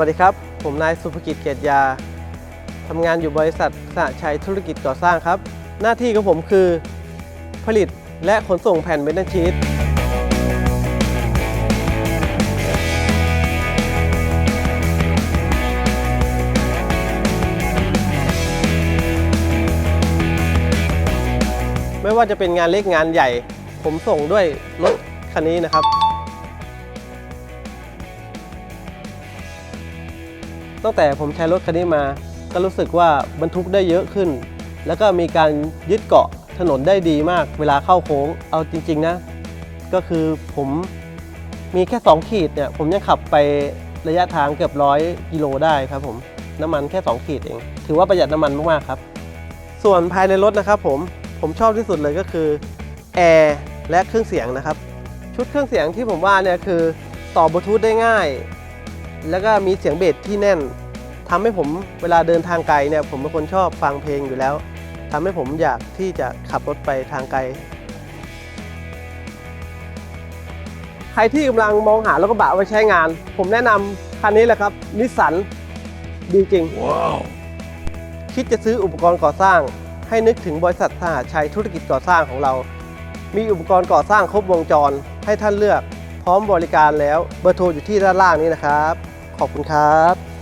วัสดีครับ ผมนายสุภกิจเกียรตยา ทำงานอยู่บริษัทสหชัยธุรกิจก่อสร้างครับ หน้าที่ของผมคือ ผลิตและขนส่งแผ่นเมทัลชีตไม่ว่าจะเป็นงานเล็กงานใหญ่ ผมส่งด้วยรถคันนี้นะครับ ตั้งแต่ผมใช้รถคันนี้มา ก็รู้สึกว่าบรรทุกได้เยอะขึ้น แล้วก็มีการยึดเกาะถนนได้ดีมาก เวลาเข้าโค้งเอาจริง ๆ นะ ก็คือผมมีแค่ 2 ขีดเนี่ยผมยังขับไประยะทางเกือบร้อยกิโลได้ครับผมน้ำมันแค่ 2 ขีดเอง ถือว่าประหยัดน้ำมันมากๆครับ ส่วนภายในรถนะครับผมผมชอบที่สุดเลยก็คือแอร์และเครื่องเสียงนะครับ ชุดเครื่องเสียงที่ผมว่าเนี่ยคือต่อบลูทูธได้ง่าย แล้วก็มีเสียงเบสที่แน่นทำให้ผมเวลาเดินทางไกลเนี่ยผมเป็นคนชอบฟังเพลงอยู่แล้วทำให้ผมอยากที่จะขับรถไปทางไกล ใครที่กำลังมองหารถกระบะไว้ใช้งาน ผมแนะนำคันนี้แหละครับนิสสันดีจริงคิดจะซื้ออุปกรณ์ก่อสร้าง ให้นึกถึงบริษัทสหชัยธุรกิจก่อสร้างของเรา มีอุปกรณ์ก่อสร้างครบวงจรให้ท่านเลือกพร้อมบริการแล้วเบอร์โทรอยู่ที่ด้านล่างนี้นะครับ ขอบคุณครับ